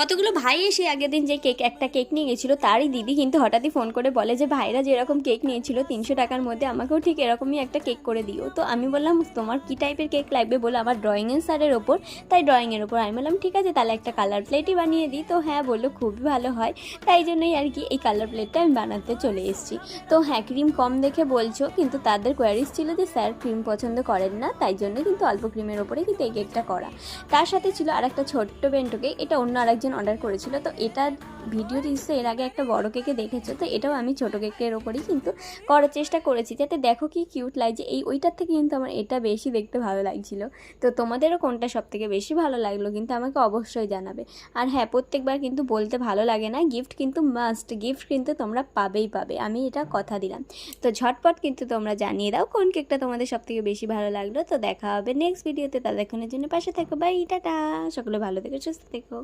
কতগুলো ভাই এসে আগের দিন যে কেক, একটা কেক নিয়ে গেছিল, তারই দিদি কিন্তু হঠাৎই ফোন করে বলে যে, ভাইরা যেরকম কেক নিয়েছিল, তিনশো টাকার মধ্যে আমাকেও ঠিক এরকমই একটা কেক করে দিও। তো আমি বললাম, তোমার কি টাইপের কেক লাগবে? বলে, আমার ড্রয়িংয়ের স্যারের ওপর। তাই ড্রয়িংয়ের ওপর আমি বললাম, ঠিক আছে, তাহলে একটা কালার প্লেটই বানিয়ে দিই। তো হ্যাঁ বলল, খুবই ভালো হয়। তাই জন্যই আর কি এই কালার প্লেটটা আমি বানাতে চলে এসেছি। তো হ্যাঁ ক্রিম কম দেখে বলছো, কিন্তু তাদের কোয়ারিজ ছিল যে, স্যার ক্রিম পছন্দ করেন না। তাই জন্য কিন্তু অল্প ক্রিমের ওপরে কিন্তু এই কেকটা করা। তার সাথে ছিল আর একটা ছোট্ট বেন্টো কেক এটা অন্য আরেকজন অর্ডার করেছিল। তো এটা ভিডিও রিলসে এর আগে একটা বড় কেকে দেখেছ? তো এটাও আমি ছোট কেকের ওপরেই কিন্তু করার চেষ্টা করেছি। যাতে দেখো কি কিউট লাগছে এই ওইটার থেকে কিন্তু আমার এটা বেশি দেখতে ভালো লাগছিল। তো তোমাদেরও কোনটা সব থেকে বেশি ভালো লাগল কিন্তু আমাকে অবশ্যই জানাবে। আর হ্যাঁ প্রত্যেকবার কিন্তু বলতে ভালো লাগে না। গিফট কিন্তু মাস্ট গিফট কিন্তু তোমরা পাবেই পাবে। আমি এটা কথা দিলাম। তো ঝটপট কিন্তু তোমরা জানিয়ে দাও কোন কেকটা তোমাদের সব থেকে বেশি ভালো লাগল। তো দেখা হবে নেক্সট ভিডিওতে ততক্ষণের জন্য পাশে থাকো। বাই টাটা। সকলে ভালো থেকো, সুস্থ থেকো।